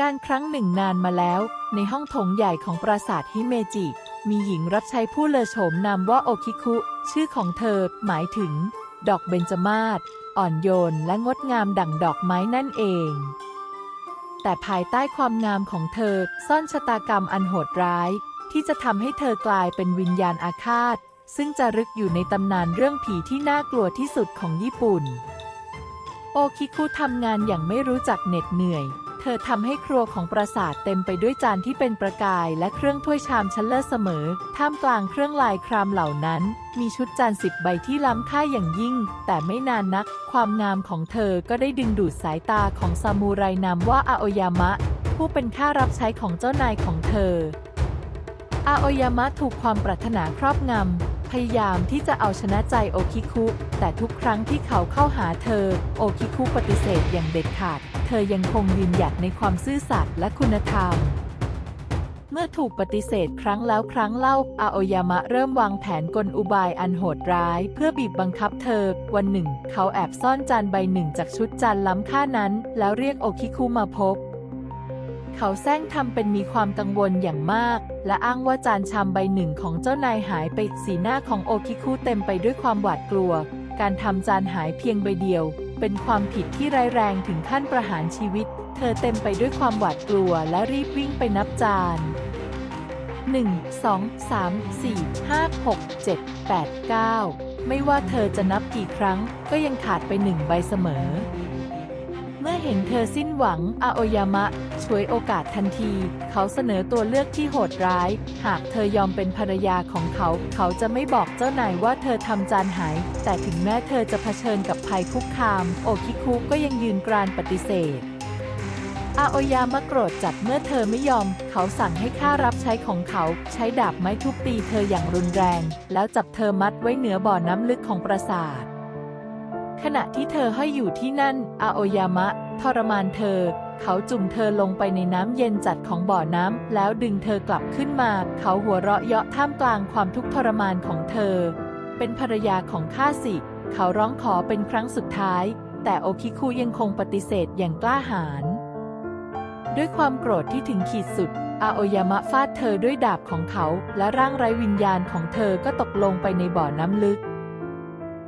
การครั้งหนึ่งนานมาแล้ว ในห้องโถงใหญ่ของปราสาทฮิเมจิ มีหญิงรับใช้ผู้เลอโฉมนามว่าโอคิคุ ชื่อของเธอหมายถึง ดอกเบญจมาศอ่อนโยนและงดงามดั่งดอกไม้นั่นเอง แต่ภายใต้ความงามของเธอซ่อนชะตากรรมอันโหดร้าย ที่จะทำให้เธอกลายเป็นวิญญาณอาฆาต ซึ่งจะรึกอยู่ในตำนานเรื่องผีที่น่ากลัวที่สุดของญี่ปุ่น โอคิคุทำงานอย่างไม่รู้จักเหน็ดเหนื่อย เธอทำให้ครัวของปราสาทเต็มไปด้วยจานที่เป็นประกายและเครื่องถ้วยชามชั้นเลิศเสมอ ท่ามกลางเครื่องลายครามเหล่านั้น มีชุดจานสิบใบที่ล้ำค่าอย่างยิ่ง แต่ไม่นานนัก ความงามของเธอก็ได้ดึงดูดสายตาของซามูไรนามว่าอาโอยามะ ผู้เป็นข้ารับใช้ของเจ้านายของเธออาโอยามะถูกความปรารถนาครอบงำ พยายามที่จะเอาชนะใจโอคิคุ แต่ทุกครั้งที่เขาเข้าหาเธอ โอคิคุปฏิเสธอย่างเด็ดขาด เธอยังคงยืนหยัดในความซื่อสัตย์และคุณธรรม เมื่อถูกปฏิเสธครั้งแล้วครั้งเล่า อาโอยามะเริ่มวางแผนกลอุบายอันโหดร้าย เพื่อบีบบังคับเธอ วันหนึ่ง เขาแอบซ่อนจานใบหนึ่งจากชุดจานล้ำค่านั้น แล้วเรียกโอคิคุมาพบ เขาแซงทำเป็นมีความกังวลอย่างมาก และอ้างว่าจานชามใบหนึ่งของเจ้านายหายไปสีหน้าของโอคิคุเต็มไปด้วยความหวาดกลัว การทำจานหายเพียงใบเดียว เป็นความผิดที่ร้ายแรงถึงขั้นประหารชีวิต เธอเต็มไปด้วยความหวาดกลัวและรีบวิ่งไปนับจาน 1 2 3 4 5 6 7 8 9 ไม่ว่าเธอจะนับกี่ครั้ง ก็ยังขาดไปหนึ่งใบเสมอ เมื่อเห็นเธอสิ้นหวังอาโอยามะ ช่วยโอกาสทันที เขาเสนอตัวเลือกที่โหดร้าย หากเธอยอมเป็นภรรยาของเขา เขาจะไม่บอกเจ้านายว่าเธอทำจานหาย แต่ถึงแม้เธอจะเผชิญกับภัยคุกคาม โอคิคุก็ยังยืนกรานปฏิเสธอาโอยามะโกรธจัดเมื่อเธอไม่ยอม เขาสั่งให้ข้ารับใช้ของเขา ใช้ดาบไม้ทุบตีเธออย่างรุนแรง แล้วจับเธอมัดไว้เหนือบ่อน้ำลึกของปราสาท ขณะที่เธอห้อยอยู่ที่นั่นอาโอยามะ ทรมานเธอ เขาจุ่มเธอลงไปในน้ำเย็นจัดของบ่อน้ำแล้วดึงเธอกลับขึ้นมา เขาหัวเราะเยาะท่ามกลางความทุกข์ทรมานของเธอ เป็นภรรยาของข้าสิเขาร้องขอเป็นครั้งสุดท้าย แต่โอคิคุยังคงปฏิเสธอย่างกล้าหาญด้วยความโกรธที่ถึงขีดสุด อาโอยามะฟาดเธอด้วยดาบของเขา และร่างไร้วิญญาณของเธอก็ตกลงไปในบ่อน้ำลึก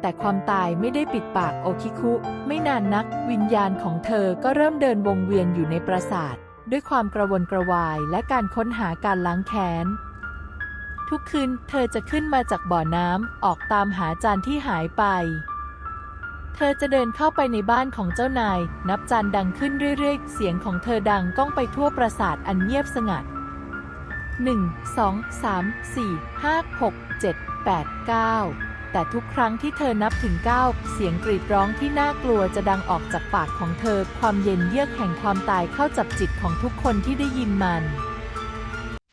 แต่ความตายไม่ได้ปิดปากโอคิคุ ไม่นานนัก วิญญาณของเธอก็เริ่มเดินวงเวียนอยู่ในปราสาท ด้วยความกระวนกระวายและการค้นหาการล้างแค้น ทุกคืนเธอจะขึ้นมาจากบ่อน้ำออกตามหาจานที่หายไป เธอจะเดินเข้าไปในบ้านของเจ้านาย นับจานดังขึ้นเรื่อยๆ เสียงของเธอดังก้องไปทั่วปราสาทอันเงียบสงัด1 2 3 4 5 6 7 8 9 แต่ทุกครั้งที่เธอนับถึง 9 เสียงกรีดร้องที่น่ากลัวจะดังออกจากปากของเธอ ความเย็นเยือกแห่งความตายเข้าจับจิตของทุกคนที่ได้ยินมัน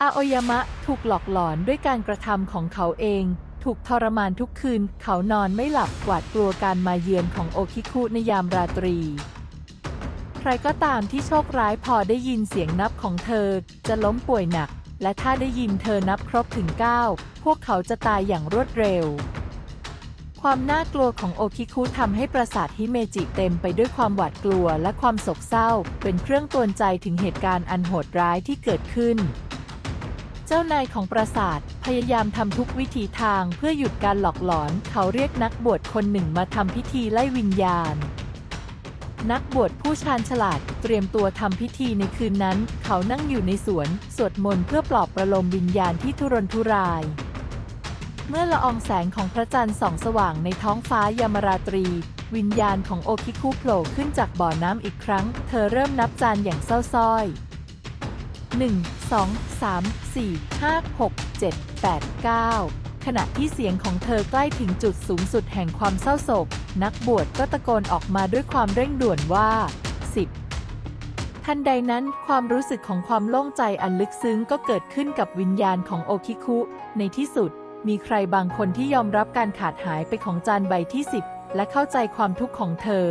อาโอยามะถูกหลอกหลอนด้วยการกระทำของเขาเอง ถูกทรมานทุกคืน เขานอนไม่หลับกวาดกลัวการมาเยือนของโอคิคุในยามราตรี ใครก็ตามที่โชคร้ายพอได้ยินเสียงนับของเธอ จะล้มป่วยหนัก และถ้าได้ยินเธอนับครบถึง 9 พวกเขาจะตายอย่างรวดเร็ว ความน่ากลัวของโอคิคุทำให้ปราสาทฮิเมจิเต็มไปด้วยความหวาดกลัวและความโศกเศร้า เป็นเครื่องตือนใจถึงเหตุการณ์อันโหดร้ายที่เกิดขึ้น เจ้านายของปราสาทพยายามทำทุกวิถีทางเพื่อหยุดการหลอกหลอน เขาเรียกนักบวชคนหนึ่งมาทำพิธีไล่วิญญาณนักบวชผู้ชาญฉลาดเตรียมตัวทำพิธีในคืนนั้น เขานั่งอยู่ในสวน สวดมนต์เพื่อปลอบประโลมวิญญาณที่ทุรนทุราย เมื่อละอองแสงของพระจันทร์ส่องสว่างในท้องฟ้ายามราตรี วิญญาณของโอคิคุโผล่ขึ้นจากบ่อน้ำอีกครั้ง เธอเริ่มนับจานอย่างเศร้าส้อย1 2 3 4 5 6 7 8 9 ขณะที่เสียงของเธอใกล้ถึงจุดสูงสุดแห่งความเศร้าโศก นักบวชก็ตะโกนออกมาด้วยความเร่งด่วนว่า 10 ทันใดนั้นความรู้สึกของความโล่งใจอันลึกซึ้งก็เกิดขึ้นกับวิญญาณของโอคิคุ ในที่สุด มีใครบางคนที่ยอมรับการขาดหายไปของจานใบที่ 10 และเข้าใจความทุกข์ของเธอ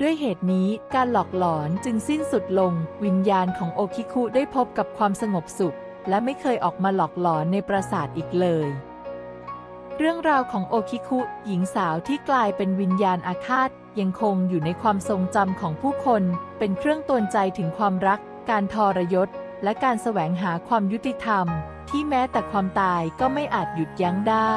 ด้วยเหตุนี้การหลอกหลอนจึงสิ้นสุดลง วิญญาณของโอคิคุได้พบกับความสงบสุข และไม่เคยออกมาหลอกหลอนในปราสาทอีกเลย เรื่องราวของโอคิคุ หญิงสาวที่กลายเป็นวิญญาณอาฆาต ยังคงอยู่ในความทรงจำของผู้คน เป็นเครื่องตวนใจถึงความรัก การทรยศ และการแสวงหาความยุติธรรม ที่แม้แต่ความตายก็ไม่อาจหยุดยั้งได้